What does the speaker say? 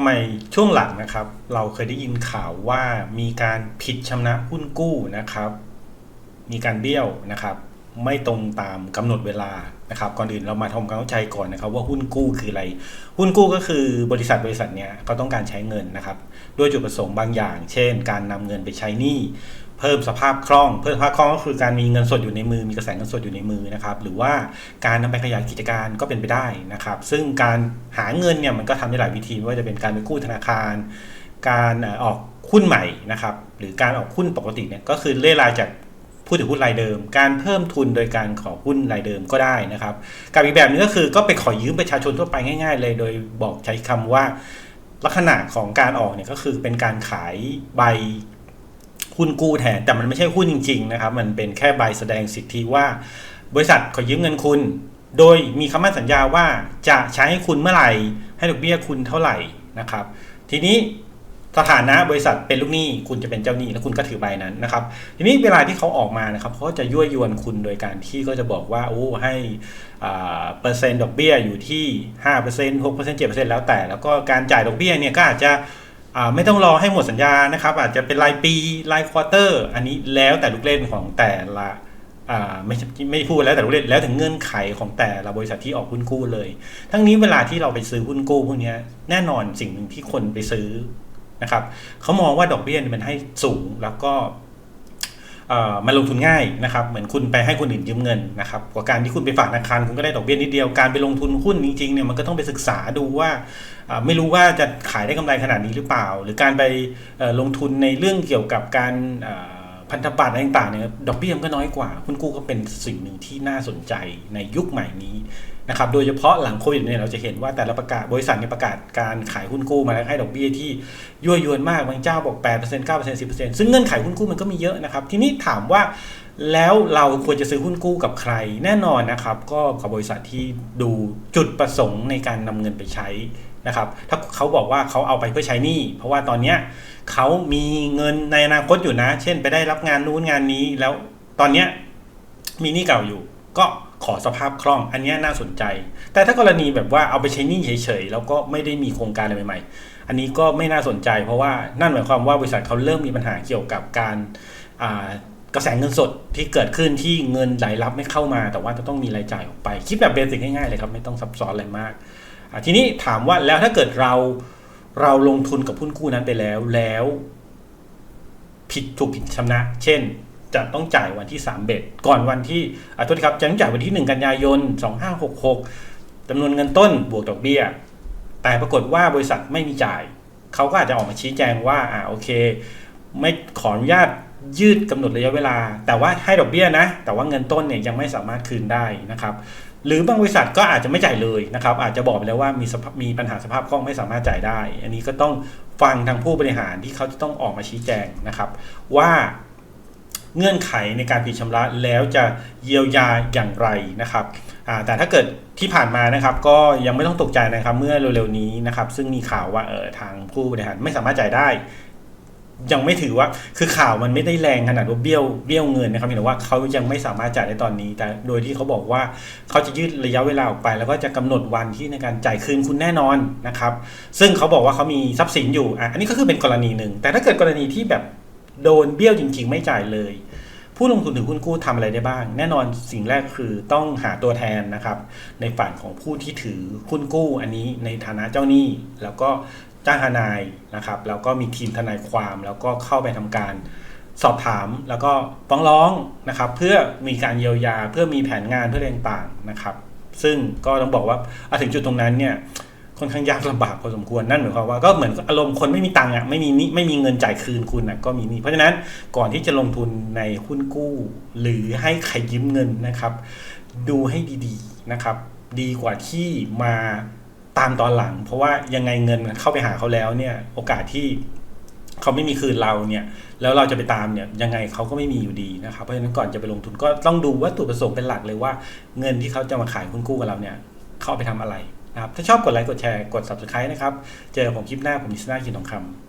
ทำไมช่วงหลังนะครับ เราเคยได้ยินข่าวว่ามีการผิดชำนะหุ้นกู้นะครับ มีการเบี้ยวนะครับ ไม่ตรงตามกำหนดเวลานะครับก่อนอื่นเรามาทำความเข้าใจก่อนนะครับ ว่าหุ้นกู้คืออะไร หุ้นกู้ก็คือบริษัทบริษัทเนี้ยเขาต้องการใช้เงินนะครับด้วยจุดประสงค์บางอย่าง เช่น การนำเงินไปใช้หนี้เพิ่มสภาพคล่องเพิ่มสภาพคล่องก็คือการมีเงินสดอยู่ในมือ มีกระแสเงินสดอยู่ในมือนะครับ หรือว่าการนำไปขยายกิจการก็เป็นไปได้นะครับ ซึ่งการหาเงินเนี่ยมันก็ทำได้หลายวิธีไม่ว่าจะเป็นการไปกู้ธนาคาร การออออกหุ้นใหม่นะครับ หรือการออกหุ้นปกติเนี่ยก็คือเล่รายจาก ผู้ถือหุ้นรายเดิม การเพิ่มทุนโดยการขอหุ้นรายเดิมก็ได้นะครับกับอีกแบบหนึงก็คือก็ไปขอยืมประชาชนทั่วไปง่าย ๆ เลย โดยบอกใช้คำว่าลักษณะของการออกเนี่ยก็คือเป็นการขายใบหุ้นกู้แทน แต่มันไม่ใช่หุ้นจริงๆนะครับ มันเป็นแค่ใบแสดงสิทธิว่า บริษัทขอยืมเงินคุณ โดยมีคำมั่นสัญญาว่าจะใช้ให้คุณเมื่อไหร่ ให้ดอกเบี้ยคุณเท่าไหร่นะครับ ทีนี้ สถานะบริษัทเป็นลูกหนี้คุณจะเป็นเจ้าหนี้แล้วคุณก็ถือใบนั้นนะครับ ทีนี้เวลาที่เขาออกมานะครับเขาจะยั่วยวนคุณโดยการที่ก็จะบอกว่าโอ้ให้เปอร์เซ็นต์ดอกเบี้ยอยู่ที่5% 6% 7%แล้วแต่ แล้วก็การจ่ายดอกเบี้ยเนี่ยก็อาจจะไม่ต้องรอให้หมดสัญญานะครับ อาจจะเป็นรายปีรายควอเตอร์ อันนี้แล้วแต่ลูกเล่นของแต่ละไม่ไม่พูดแล้วแต่ลูกเล่นแล้วถึงเงื่อนไขของแต่ละบริษัทที่ออกหุ้นกู้เลย ทั้งนี้เวลาที่เราไปซื้อหุ้นกู้พวกนี้แน่นอนสิ่งหนึ่งที่คนไปซื้อ นะครับเขามองว่าดอกเบี้ยมันให้สูงแล้วก็มันลงทุนง่ายนะครับ เหมือนคุณไปให้คนอื่นยืมเงินนะครับกว่าการที่คุณไปฝากธนาคารคุณก็ได้ดอกเบี้ยนิดเดียวการไปลงทุนหุ้นจริงๆเนี่ยมันก็ต้องไปศึกษาดูว่าไม่รู้ว่าจะขายได้กำไรขนาดนี้หรือเปล่า หรือการไปลงทุนในเรื่องเกี่ยวกับการ พันธบัตรอะไรต่างๆเนี่ยดอกเบี้ยมันก็น้อยกว่าหุ้นกู้ก็เป็นสิ่งหนึ่งที่น่าสนใจในยุคใหม่นี้นะครับโดยเฉพาะหลังโควิดเนี่ยเราจะเห็นว่าแต่ละประกาศบริษัทเนี่ยประกาศการขายหุ้นกู้มาแล้วให้ดอกเบี้ยที่ยั่วยวนมากบางเจ้าบอก 8% 9% 10%ซึ่งเงื่อนไขหุ้นกู้มันก็มีเยอะนะครับ ทีนี้ถามว่าแล้วเราควรจะซื้อหุ้นกู้กับใครแน่นอนนะครับ ก็กับบริษัทที่ดูจุดประสงค์ในการนำเงินไปใช้ นะครับถ้าเขาบอกว่าเขาเอาไปเพื่อใช้หนี้เพราะว่าตอนเนี้ยเขามีเงินในอนาคตอยู่นะ เช่น ไปได้รับงานนู้นงานนี้แล้วตอนเนี้ยมีหนี้เก่าอยู่ ก็ขอสภาพคล่อง อันนี้น่าสนใจ แต่ถ้ากรณีแบบว่าเอาไปใช้หนี้เฉยๆแล้วก็ไม่ได้มีโครงการอะไรใหม่ๆ อันนี้ก็ไม่น่าสนใจ เพราะว่านั่นหมายความว่าบริษัทเขาเริ่มมีปัญหาเกี่ยวกับการอ่ากระแสเงินสดที่เกิดขึ้นที่เงินไหลรับไม่เข้ามา แต่ว่าจะต้องมีรายจ่ายออกไป คิดแบบเบสิกง่ายๆเลยครับไม่ต้องซับซ้อนอะไรมาก ทีนี้ถามว่าแล้วถ้าเกิดเราเราลงทุนกับหุ้นกู้นั้นไปแล้วแล้ว ผิดถูกผิดชำนะ เช่น จะต้องจ่ายวันที่3เบ็ดก่อนวันที่อะโทษทีครับจะต้องจ่ายวันที่ 1 กันยายน 2566จำนวนเงินต้นบวกดอกเบี้ย แต่ปรากฏว่าบริษัทไม่มีจ่าย เขาก็อาจจะออกมาชี้แจงว่าอ่าโอเค ไม่ขออนุญาตยืดกำหนดระยะเวลา แต่ว่าให้ดอกเบี้ยนะ แต่ว่าเงินต้นเนี่ยยังไม่สามารถคืนได้นะครับ หรือบางบริษัทก็อาจจะไม่จ่ายเลยนะครับ อาจจะบอกไปแล้วว่ามีมีปัญหาสภาพคล่องไม่สามารถจ่ายได้ อันนี้ก็ต้องฟังทางผู้บริหารที่เขาจะต้องออกมาชี้แจงนะครับ ว่าเงื่อนไขในการผิดชำระแล้วจะเยียวยาอย่างไรนะครับแต่ถ้าเกิดที่ผ่านมานะครับ ก็ยังไม่ต้องตกใจนะครับ เมื่อเร็วๆนี้นะครับ ซึ่งมีข่าวว่าเออทางผู้บริหารไม่สามารถจ่ายได้ ยังไม่ถือว่าคือข่าวมันไม่ได้แรงขนาดว่าเบี้ยวเบี้ยวเงินนะครับเพียงแต่ว่าเขายังไม่สามารถจ่ายได้ตอนนี้ แต่โดยที่เขาบอกว่าเขาจะยืดระยะเวลาออกไป แล้วก็จะกำหนดวันที่ในการจ่ายคืนคุณแน่นอนนะครับ ซึ่งเขาบอกว่าเขามีทรัพย์สินอยู่อะอันนี้ก็คือเป็นกรณีหนึ่ง แต่ถ้าเกิดกรณีที่แบบโดนเบี้ยวจริง ๆ ไม่จ่ายเลย ผู้ลงทุนถือหุ้นกู้ทำอะไรได้บ้าง แน่นอนสิ่งแรกคือต้องหาตัวแทนนะครับ ในฝ่ายของผู้ที่ถือหุ้นกู้อันนี้ในฐานะเจ้าหนี้แล้วก็ จ้างทนายนะครับแล้วก็มีทีมทนายความ แล้วก็เข้าไปทำการสอบถามแล้วก็ฟ้องร้องนะครับ เพื่อมีการเยียวยาเพื่อมีแผนงานเพื่ออะไรต่างๆนะครับ ซึ่งก็ต้องบอกว่าถึงจุดตรงนั้นเนี่ยค่อนข้างยากลำบากพอสมควรนั่นหมายความว่าก็เหมือนอารมณ์คนไม่มีตังค์อะไม่มีนี้ไม่มีเงินจ่ายคืนคุณอะก็มีนี้เพราะฉะนั้นก่อนที่จะลงทุนในหุ้นกู้ หรือให้ใครยืมเงินนะครับ ดูให้ดีๆนะครับ ดีกว่าที่มา ตามตอนหลัง เพราะว่ายังไงเงินเข้าไปหาเขาแล้วเนี่ย โอกาสที่เขาไม่มีคืนเราเนี่ย แล้วเราจะไปตามเนี่ยยังไงเขาก็ไม่มีอยู่ดีนะครับเพราะฉะนั้นก่อนจะไปลงทุนก็ต้องดูวัตถุประสงค์เป็นหลักเลยว่า เงินที่เขาจะมาขายคุณกู้กับเราเนี่ยเข้าไปทำอะไรนะครับถ้าชอบกดไลค์กดแชร์กด subscribe นะครับเจอผมคลิปหน้าผมนิสนาคินทองคำ